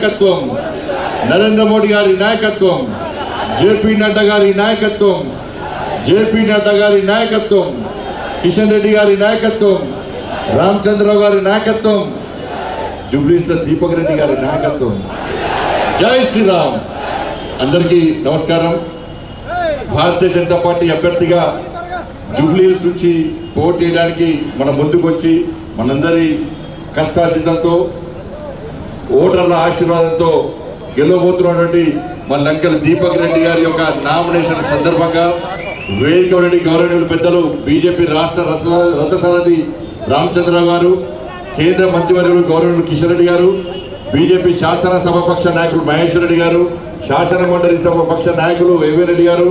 నాయకత్వం. నరేంద్ర మోడీ గారి నాయకత్వం. జేపీ నడ్డా గారి నాయకత్వం. జేపీ నడ్డా గారి నాయకత్వం. కిషన్ రెడ్డి గారి నాయకత్వం. రామచంద్రరావు గారి నాయకత్వం. జూబ్లీస్ల దీపక్ రెడ్డి గారి నాయకత్వం. జై శ్రీరామ్. అందరికీ నమస్కారం. భారతీయ జనతా పార్టీ అభ్యర్థిగా జూబ్లీస్ నుంచి పోటీ చేయడానికి మన ముందుకు వచ్చి మనందరి కష్టార్జితంతో ఓటర్ల ఆశీర్వాదంతో గెలవబోతున్నటువంటి మన లంకల దీపక్ రెడ్డి గారి యొక్క నామినేషన్ సందర్భంగా వేదిక రెడ్డి గౌరవనీయులు పెద్దలు బీజేపీ రాష్ట్ర రస- రథసారథి రామచంద్రరావు గారు కేంద్ర మంత్రివర్యులు గౌరవనీయులు కిషన్ రెడ్డి గారు బీజేపీ శాసనసభాపక్ష నాయకులు మహేశ్వర్ రెడ్డి గారు శాసన మండలి సభాపక్ష నాయకులు ఏవీ రెడ్డి గారు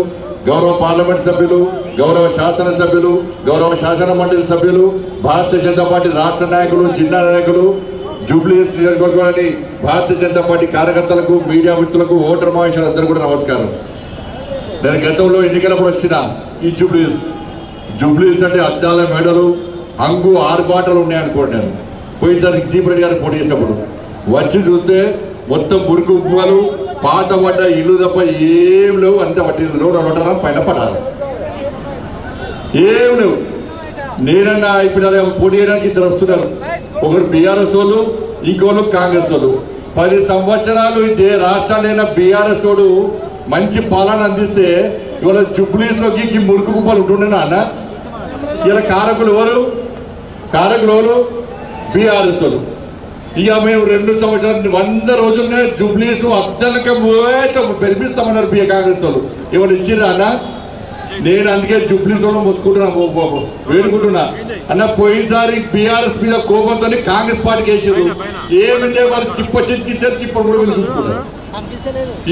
గౌరవ పార్లమెంట్ సభ్యులు గౌరవ శాసన సభ్యులు గౌరవ శాసన మండలి సభ్యులు భారతీయ జనతా పార్టీ రాష్ట్ర నాయకులు జిల్లా నాయకులు జూబ్లీస్ నియోజకవర్గంలోని భారతీయ జనతా పార్టీ కార్యకర్తలకు మీడియా మిత్రులకు ఓటర్ మహేశ్వరు కూడా నమస్కారం. నేను గతంలో ఎన్నికలప్పుడు వచ్చిన ఈ జూబ్లీస్ జూబ్లీస్ అంటే అద్దాల మెడలు హంగు ఆరుబాటలు ఉన్నాయనుకోండి నేను. పోయినసారి దీపరెడ్డి గారు పోటీ చేసినప్పుడు వచ్చి చూస్తే మొత్తం మురుకు ఉప్పులు పాత పడ్డ ఇల్లు తప్ప ఏం లేవు. అంత పట్టింది రోడ్డు రొట్టరా పైన పడాలి. ఏం లేవు. నేనన్నా ఇప్పుడు అదే పోటీ చేయడానికి ఇద్దరు వస్తున్నారు. ఒకరు బీఆర్ఎస్ వాళ్ళు ఇంకోళ్ళు కాంగ్రెస్ వాళ్ళు. పది సంవత్సరాలు ఇదే రాష్ట్రాలైన బీఆర్ఎస్ వాడు మంచి పాలన అందిస్తే ఇవాళ జుబ్లీస్లోకి ఈ మురుకు కుప్పలు ఉంటుండేనా అన్న ఇలా కారకులు ఎవరు? కారకులు ఎవరు? బీఆర్ఎస్ వాళ్ళు. ఇక మేము రెండు సంవత్సరాలు వంద రోజులనే జూబ్లీస్ అద్దలక పెరిపిస్తామన్నారు బిఏ కాంగ్రెస్ వాళ్ళు. ఇవాళ ఇచ్చిరా అన్న? నేను అందుకే జూబ్లీస్ వాళ్ళు మొత్తుకుంటున్నా ఓ బాబు. వేడుకుంటున్నా. అన్న పోయినసారి బీఆర్ఎస్ మీద కోపంతో కాంగ్రెస్ పార్టీకి వేసారు ఏమిందే వాళ్ళు చిప్ప చిక్కితే చిప్ప కూడా చూసుకున్నారు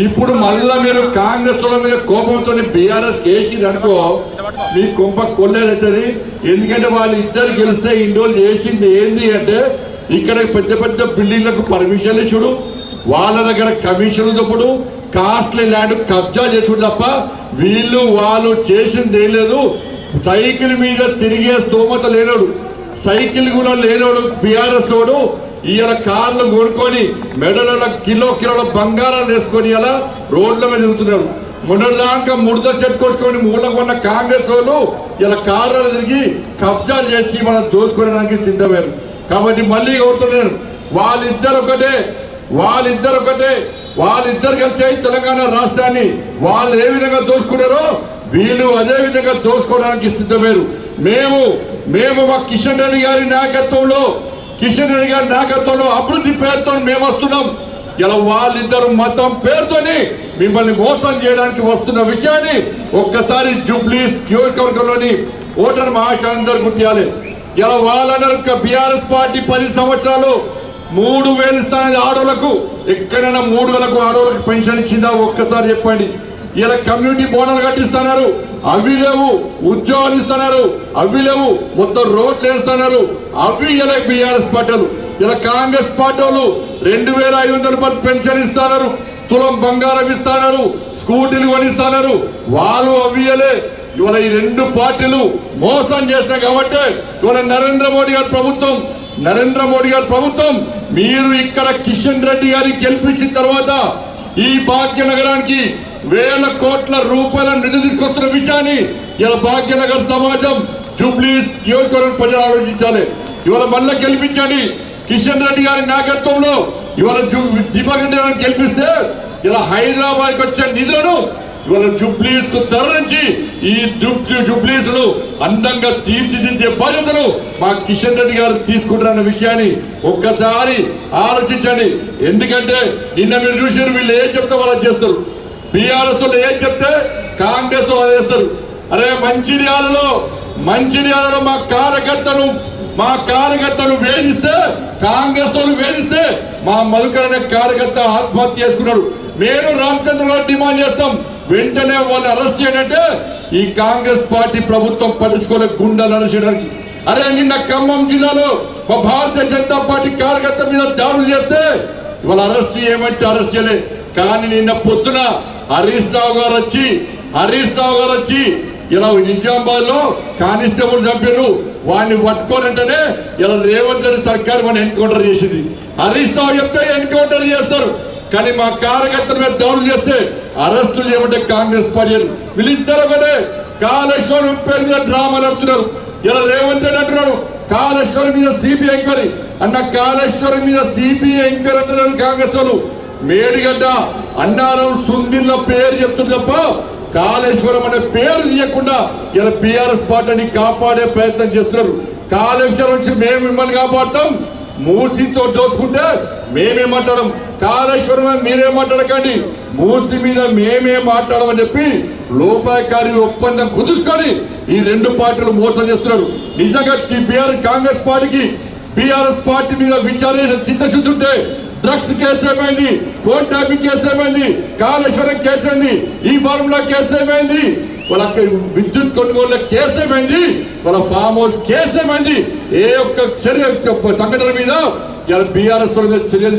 ఇప్పుడు మళ్ళా మీరు కాంగ్రెస్ వాళ్ళ మీద కోపంతో బీఆర్ఎస్ కేసీ అనుకో మీ కుంప కొల్లేదవుతుంది ఎందుకంటే వాళ్ళు ఇద్దరు గెలిస్తే ఇన్ని రోజులు చేసింది ఏంది అంటే ఇక్కడ పెద్ద పెద్ద బిల్డింగ్లకు పర్మిషన్ ఇచ్చుడు. వాళ్ళ దగ్గర కమిషన్లు తప్పుడు కాస్ట్లీ ల్యాండ్ కబ్జా చేసుడు తప్ప వీళ్ళు వాళ్ళు చేసింది ఏం లేదు. సైకిల్ మీద తిరిగే స్తోమత లేనోడు సైకిల్ కూడా లేనోడు బీఆర్ఎస్ తోడు ఇవాళ కార్లు కొనుక్కొని మెడల కిలో కిలోల బంగారాలు వేసుకొని ఇలా రోడ్ల మీద తిరుగుతున్నాడు. మొన్నదాకా ముడత చెట్టుకొచ్చుకొని మూల కొన్న కాంగ్రెస్ వాళ్ళు ఇలా కార్లు తిరిగి కబ్జాలు చేసి మనం దోసుకోవడానికి సిద్ధమయ్యారు. కాబట్టి మళ్ళీ కోరుతున్నాను వాళ్ళిద్దరు ఒకటే వాళ్ళిద్దరు ఒకటే వాళ్ళిద్దరు కలిసి తెలంగాణ రాష్ట్రాన్ని వాళ్ళు ఏ విధంగా దోసుకున్నారో వీళ్ళు అదే విధంగా దోసుకోవడానికి సిద్ధమేరు మేము మేము మా కిషన్ రెడ్డి గారి నాయకత్వంలో కిషన్ రెడ్డి గారి నాయకత్వంలో అభివృద్ధి పేరుతో మేము వస్తున్నాం. ఇలా వాళ్ళిద్దరు మతం పేరుతోని మిమ్మల్ని మోసం చేయడానికి వస్తున్న విషయాన్ని ఒక్కసారి జూబ్లీస్ నియోజకవర్గంలోని ఓటర్ మహాశయందరూ గుర్తియాలి. ఇలా వాళ్ళందరూ బీఆర్ఎస్ పార్టీ పది సంవత్సరాలు మూడు వేలు ఇస్తానని ఆడోళ్ళకు ఎక్కడైనా మూడు వేలకు ఆడోళ్ళకి పెన్షన్ ఇచ్చిందా? ఒక్కసారి చెప్పండి. ఇలా కమ్యూనిటీ బోనాలు కట్టిస్తున్నారు. అవి లేవు ఉద్యోగాలు ఇస్తున్నారు. అవి లేవు మొత్తం రోడ్లు వేస్తున్నారు. అవి ఇలా బీఆర్ఎస్ పార్టీలు. ఇలా కాంగ్రెస్ పార్టీ వాళ్ళు రెండు వేల ఐదు వందల రూపాయలు పెన్షన్ ఇస్తున్నారు. తులం బంగారం ఇస్తున్నారు. స్కూటీలు కొనిస్తున్నారు. వాళ్ళు అవ్వియలే ఇవాళ ఈ రెండు పార్టీలు మోసం చేస్తాయి కాబట్టి ఇవాళ నరేంద్ర మోడీ గారి ప్రభుత్వం నరేంద్ర మోడీ గారి ప్రభుత్వం మీరు ఇక్కడ కిషన్ రెడ్డి గారి గెలిపించిన తర్వాత ఈ భాగ్యనగరానికి వేల కోట్ల రూపాయల నిధులు తీసుకొస్తున్న విషయాన్ని ఇలా భాగ్యనగర్ సమాజం జూబ్లీ నియోజకవర్గం ప్రజలు ఆలోచించాలి. ఇవాళ మళ్ళీ గెలిపించండి. కిషన్ రెడ్డి గారి నాయకత్వంలో ఇవాళ దీపక్ రెడ్డి గారిని గెలిపిస్తే ఇలా హైదరాబాద్కి వచ్చే నిధులను ఇవాళ జుబ్లీస్కు తరలించి ఈ జుబ్లీస్ను అందంగా తీర్చిదిద్దే బాధ్యతను మా కిషన్ రెడ్డి గారు తీసుకుంటారన్న విషయాన్ని ఒక్కసారి ఆలోచించండి. ఎందుకంటే నిన్న మీరు చూసారు వీళ్ళు ఏం చెప్తే వాళ్ళు చేస్తారు. బీఆర్ఎస్ వాళ్ళు ఏం చెప్తే కాంగ్రెస్ వాళ్ళు చేస్తారు. అరే మంచిర్యాలలో మంచిర్యాలలో మా కార్యకర్తను మా కార్యకర్తను వేధిస్తే కాంగ్రెస్ వాళ్ళు వేధిస్తే మా మధుకర్ అనే కార్యకర్త ఆత్మహత్య చేసుకున్నాడు. మేము రామచంద్ర డిమాండ్ చేస్తాం. వెంటనే వాళ్ళు అరెస్ట్ చేయాలంటే ఈ కాంగ్రెస్ పార్టీ ప్రభుత్వం పట్టించుకోలే గుండెలు అరెస్ట్ అరే నిన్న ఖమ్మం జిల్లాలో మా భారతీయ జనతా పార్టీ కార్యకర్త మీద దాడులు చేస్తే ఇవాళ అరెస్ట్ చేయమంటే అరెస్ట్ చేయలే. కానీ నిన్న పొద్దున హరీష్ రావు గారు వచ్చి హరీష్ రావు గారు వచ్చి ఇలా నిజామాబాద్లో కానిస్టేబుల్ చంపారు. వాడిని పట్టుకోనంటేనే ఇలా రేవంత్ రెడ్డి సర్కార్ వాడిని ఎన్కౌంటర్ చేసింది. హరీష్ రావు చెప్తే ఎన్కౌంటర్ చేస్తారు. కానీ మా కార్యకర్తల మీద దాడులు చేస్తే అరెస్టులు చేయమంటే కాంగ్రెస్ పార్టీ వీళ్ళిద్దరు ఒకటే. కాళేశ్వరం పేరు మీద డ్రామాలు నడుపుతున్నారు ఇలా రేవంత్ రెడ్డి అంటున్నాడు కాళేశ్వరం మీద సిబిఐ ఎంక్వైరీ. అన్న కాళేశ్వరం మీద సిబిఐ ఎంక్వైరీ అంటున్నారు కాంగ్రెస్ వాళ్ళు. మేడిగడ్డ అన్నారం సుందిల్ల పేరు చెప్తుంది తప్ప కాళేశ్వరం అనే పేరు తీయకుండా ఇలా బీఆర్ఎస్ పార్టీని కాపాడే ప్రయత్నం చేస్తున్నారు. కాళేశ్వరం నుంచి మేము మిమ్మల్ని కాపాడుతాం. మూసితో దోచుకుంటే మేమేమంటాం కాళేశ్వరం మీరేం మీరే మాట్లాడకండి. మూసి మీద మేమే మాట్లాడమని చెప్పి లోపాయకారి ఒప్పందం కుదుర్చుకొని ఈ రెండు పార్టీలు మోసం చేస్తున్నారు. నిజంగా బీఆర్ఎస్ కాంగ్రెస్ పార్టీకి బీఆర్ఎస్ పార్టీ మీద విచారణ చిత్తశుద్ధి ఉంటే డ్రగ్స్ కేసు ఏమైంది? ఫోన్ ట్యాపింగ్ కేసు ఏమైంది? కాళేశ్వరం కేసు అయింది ఈ ఫార్ములా కేసు ఏమైంది? వాళ్ళ విద్యుత్ కొనుగోలు కేసు ఏమైంది? వాళ్ళ ఫామ్ హౌస్ కేసు ఏమైంది? ఏ ఒక్క చర్య సంఘటన మీద ఇలా బీఆర్ఎస్ చర్య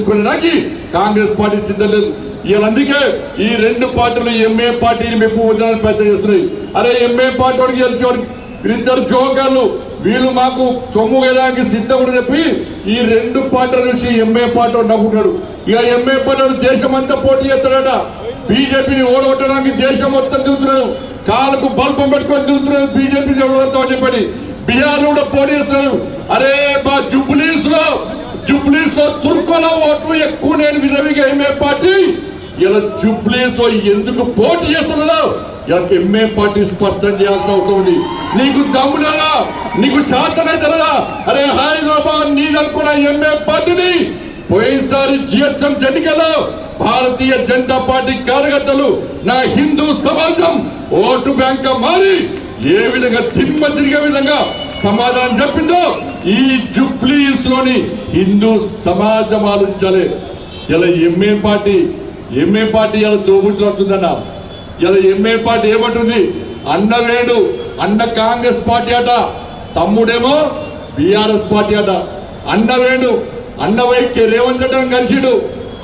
కాంగ్రెస్ పార్టీ సిద్ధం లేదు ఇవాళ అందుకే ఈ రెండు పార్టీలు ఎంఏ పార్టీని మెప్పు పొందడానికి ప్రయత్నం చేస్తున్నాయి. అరే ఎంఏ పార్టీ వాడికి తెలిసి వాడికి. వీళ్ళిద్దరు జోకర్లు. వీళ్ళు మాకు సొమ్ము వేయడానికి సిద్ధం చెప్పి ఈ రెండు పార్టీల నుంచి ఎంఏ పార్టీ నవ్వుకున్నాడు ఇక ఎంఏ పార్టీ దేశం అంతా పోటీ చేస్తాడట. బీజేపీని ఓడగొట్టడానికి దేశం మొత్తం తిరుగుతున్నాడు. కాళ్ళకు బల్పం పెట్టుకొని తిరుగుతున్నాడు బీజేపీ అని చెప్పని. బీహార్ కూడా పోటీ చేస్తున్నాడు. అరే మా జుబ్లీస్లో జూబ్లీస్లో తుర్కోల ఓట్లు ఎక్కువ నేను విరవిగా ఎంఏ పార్టీ. ఇలా జూబ్లీస్లో ఎందుకు పోటీ చేస్తున్నదో ఇలా ఎంఏ పార్టీ స్పష్టం చేయాల్సిన అవసరం ఉంది. నీకు దమ్ములరా నీకు చాతనే తెలదా? అరే హైదరాబాద్ నీదనుకున్న ఎంఏ పార్టీని పోయినసారి జిహెచ్ఎం ఎన్నికల్లో భారతీయ జనతా పార్టీ కార్యకర్తలు నా హిందూ సమాజం ఓటు బ్యాంక్ మారి ఏ విధంగా తిమ్మ తిరిగే విధంగా సమాధానం చెప్పిందో ఈ జుబ్లీస్లోని హిందూ సమాజం ఆలోచించాలి. ఇలా ఎంఏ పార్టీ ఎంఏ పార్టీ ఇలా దోబుతున్నట్టుందన్న ఇలా ఎంఏ పార్టీ ఏమంటుంది? అన్న వేడు అన్న కాంగ్రెస్ పార్టీ అట. తమ్ముడేమో బీఆర్ఎస్ పార్టీ అట. అన్న వేడు అన్న వైకే రేవంత్ రెడ్డి కలిసిడు.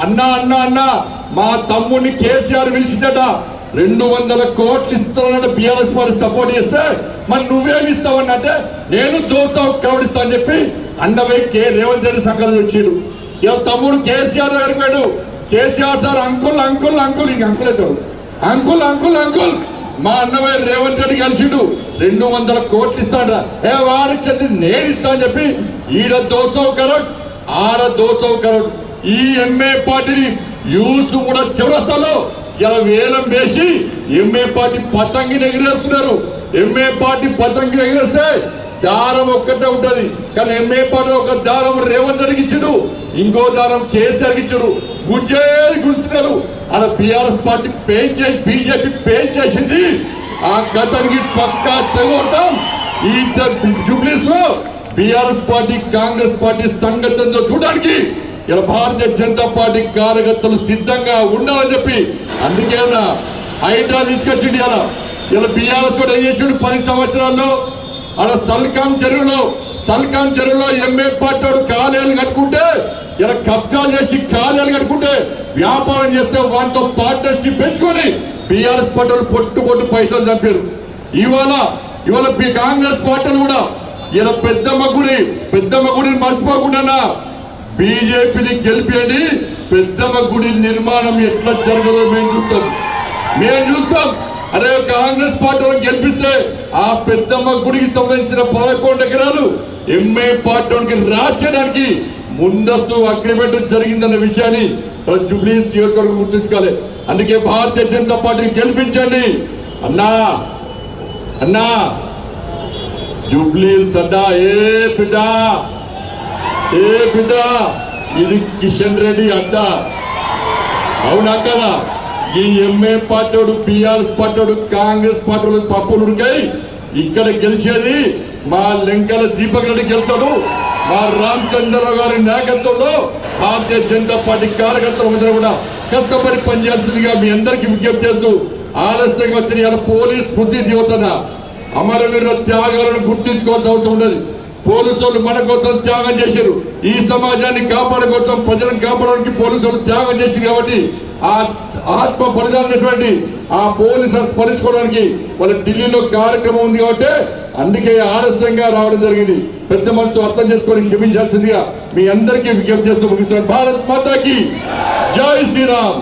అన్న అన్న అన్న మా తమ్ముడిని కేసీఆర్ పిలిచిందట. రెండు వందల కోట్లు ఇస్తానంటే బిఆర్ఎస్ వారు సపోర్ట్ చేస్తే మరి నువ్వేమి ఇస్తావన్నంటే నేను దోశ కవడిస్తా అని చెప్పి అండవై కే. రేవంత్ రెడ్డి సంక్రాంతి వచ్చిండు. ఇక తమ్ముడు కేసీఆర్ దగ్గరికి పోయాడు. KCR sir uncle uncle uncle ఇంక అంకుల్ అవుతాడు అంకుల్ అంకుల్ అంకుల్ మా అన్నవయ్య రేవంత్ రెడ్డి కలిసిండు. రెండు వందల కోట్లు ఇస్తాడ ఏ వారిచ్చింది నేను ఇస్తా అని చెప్పి ఈడ దోసో కరోడ్ ఆడ దోసో కరోడ్. ఈ ఎంఏ పార్టీని యూస్ కూడా చివరస్తాలో ఇలా వేలం వేసి ఎంఏ పార్టీ పతంగిని ఎగిరేస్తున్నారు. ఎంఏ పార్టీ పతంగిని ఎగిరేస్తే దారం ఒక్కటే ఉంటది. కానీ ఎంఏ పార్టీ ఒక దారం రేవంత్ రెడ్డికి ఇంకో దారం కేసీఆర్ ఇచ్చుడు. గుంజేది గుర్తున్నారు అలా బీఆర్ఎస్ పార్టీ పే చేసి బీజేపీ పే చేసింది. ఆ గతానికి పక్కా తెగొడతాం. ఈ జూబ్లీస్లో బీఆర్ఎస్ పార్టీ కాంగ్రెస్ పార్టీ సంఘటనతో చూడడానికి ఇలా భారతీయ జనతా పార్టీ కార్యకర్తలు సిద్ధంగా ఉండాలని చెప్పి అందుకే హైడ్రా తీసుకొచ్చి ఇలా ఇలా బీఆర్ఎస్ కూడా ఏం చేసిండు? పది సంవత్సరాల్లో అలా సల్కాం చెరువులో సల్కాం చెరువులో ఎంఏ పార్టీ కాలేయాలు కట్టుకుంటే ఇలా కబ్జాలు చేసి కాలేలు కట్టుకుంటే వ్యాపారం చేస్తే వాటితో పార్ట్నర్షిప్ పెంచుకొని బీఆర్ఎస్ పార్టీలు పొట్టు పొట్టు పైసలు చంపారు ఇవాళ ఇవాళ బి కాంగ్రెస్ పార్టీలు కూడా ఇలా పెద్దమ్మ గుడి పెద్దమ్మ గుడిని మర్చిపోకుండా బీజేపీని గెలిపేది పెద్దమ్మ గుడి నిర్మాణం ఎట్లా జరగదో మేము చూస్తాం. మేము చూస్తాం. అరే కాంగ్రెస్ పార్టీ గెలిపిస్తే ఆ పెద్దమ్మ గుడికి సంబంధించిన పదకొండు ఎకరాలు ఎంఏ పార్టీ రాచడానికి రాసేయడానికి ముందస్తు అగ్రిమెంట్ జరిగిందన్న విషయాన్ని ప్రతి జూబ్లీస్ నియోజకవర్గం గుర్తుంచుకోవాలి. అందుకే భారతీయ జనతా పార్టీని గెలిపించండి. అన్నా అన్నా. జూబ్లీస్ అడ్డా ఏ బిడ్డా? ఏ బిడ్డ ఇది కిషన్ రెడ్డి అద్ద అవునా కదా ఈ ఎంఏ పార్టీడు బీఆర్ఎస్ పార్టీడు కాంగ్రెస్ పార్టీ పప్పులు ఉడికాయి. ఇక్కడ గెలిచేది మా లెంకల దీపక్ రెడ్డి గెలుస్తాడు. మా రామచంద్రరావు గారి నాయకత్వంలో భారతీయ జనతా పార్టీ కార్యకర్తలు అందరూ కూడా కష్టపడి పనిచేయాల్సిందిగా మీ అందరికీ విజ్ఞప్తి చేస్తూ ఆలస్యంగా వచ్చిన పోలీస్ స్మృతి దివసన అమరవీరుల త్యాగాలను గుర్తించుకోవాల్సిన అవసరం ఉండదు. పోలీసులు మన కోసం త్యాగం చేశారు. ఈ సమాజాన్ని కాపాడే కోసం ప్రజలను కాపాడడానికి పోలీసులు త్యాగం చేశారు కాబట్టి ఆ ఆత్మ బలిదానటువంటి ఆ పోలీసు స్మరించుకోవడానికి వాళ్ళ ఢిల్లీలో కార్యక్రమం ఉంది కాబట్టి అందుకే ఆలస్యంగా రావడం జరిగింది. పెద్ద మనసు అర్థం చేసుకొని క్షమించాల్సిందిగా మీ అందరికీ విజ్ఞప్తి చేస్తూ ముగిస్తున్నాను. భారత్ మాతాకి జై శ్రీరామ్.